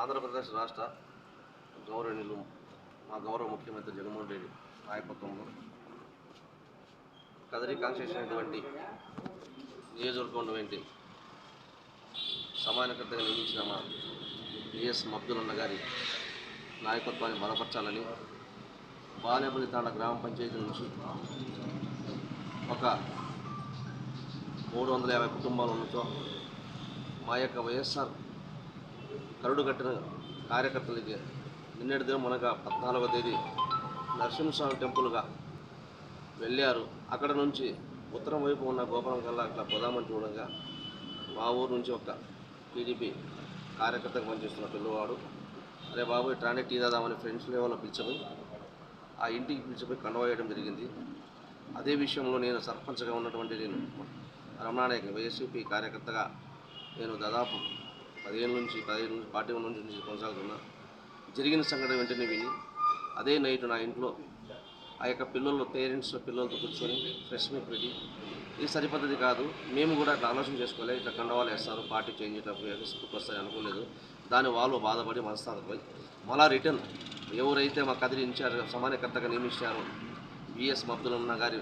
ఆంధ్రప్రదేశ్ రాష్ట్ర గౌరవనీయులు మా గౌరవ ముఖ్యమంత్రి జగన్మోహన్ రెడ్డి నాయకత్వంలో కదరి కాన్స్టిట్యూషన్ నియోజకవర్గం ఉన్నటువంటి సమానకర్తగా నియమించిన మా బిఎస్ అబ్దుల్ గారి నాయకత్వాన్ని బలపరచాలని బానేపల్లి తాండ గ్రామ పంచాయతీ నుంచి ఒక మూడు వందల యాభై కుటుంబాల నుంచో మా యొక్క వైఎస్ఆర్ కరుడు కట్టిన కార్యకర్తలకి నిన్నటి దినం మనగా పద్నాలుగో తేదీ నరసింహస్వామి టెంపుల్గా వెళ్ళారు. అక్కడ నుంచి ఉత్తరం వైపు ఉన్న గోపురం కల్లా అట్లా పోదామని చూడగా మా ఊరు నుంచి ఒక టీడీపీ కార్యకర్తగా పనిచేస్తున్న పిల్లవాడు అరే బాబు ఇట్లానే టీ దాదామని ఫ్రెండ్స్ లెవెల్లో పిలిచిపోయి ఆ ఇంటికి పిలిచిపోయి కండవ వేయడం జరిగింది. అదే విషయంలో నేను సర్పంచ్గా ఉన్నటువంటి నేను రమణానాయక్ వైఎస్పీ కార్యకర్తగా నేను దాదాపు పదిహేను నుంచి పదిహేను నుంచి పార్టీ నుంచి నుంచి కొనసాగుతున్నా. జరిగిన సంఘటన వెంటనే విని అదే నైట్ నా ఇంట్లో ఆ యొక్క పిల్లలు పేరెంట్స్ పిల్లలతో కూర్చొని ఫ్రెష్ మీట్ పెట్టి ఇది సరిపద్ధతి కాదు మేము కూడా అట్లా ఆలోచన చేసుకోలే ఇట్లా కండవాళ్ళు వేస్తారు పార్టీ చేంజ్ అయ్యేటప్పుడు వస్తాయి అనుకోలేదు. దాని వాళ్ళు బాధపడి మనస్తాపడిపోయి మళ్ళా రిటర్న్ ఎవరైతే మా కదిరి ఇన్ఛార్జ్ సమానకర్తగా నియమించారో బిఎస్ మబ్దులన్న గారి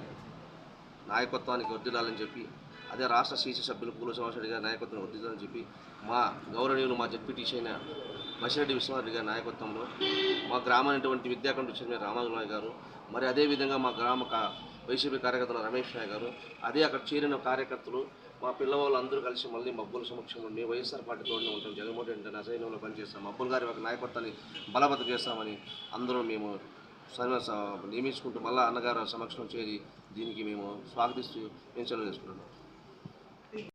నాయకత్వానికి వర్దిల్లాలని చెప్పి అదే రాష్ట్ర సీసీ సభ్యులు పూల శ్రీనివాసరెడ్డి గారి నాయకత్వం వర్దిల్లాలని చెప్పి మా గౌరవనీయులు మా జడ్పీటీసీ అయిన బసిరెడ్డి విశ్వనాథ్ గారి నాయకత్వంలో మా గ్రామానికి విద్యాకంఠ చెందిన రామాజునాయ్ గారు మరి అదేవిధంగా మా గ్రామ వైసీపీ కార్యకర్తలు రమేష్ నాయ్ గారు అదే అక్కడ చేరిన కార్యకర్తలు మా పిల్లవాళ్ళు అందరూ కలిసి మళ్ళీ మబ్బుల సమక్షంలో మీ వైఎస్ఆర్ పార్టీ తోడునే ఉంటాం జగన్మోహన్ రెడ్డి అంటే పనిచేస్తాం. మబ్బుల్ గారి ఒక నాయకత్వాన్ని బలబద్ధ చేస్తామని అందరూ మేము నియమించుకుంటూ మళ్ళీ అన్నగారు సమక్షంలో చేరి దీనికి మేము స్వాగతిస్తూ మేము సెలవు చేసుకుంటున్నాం.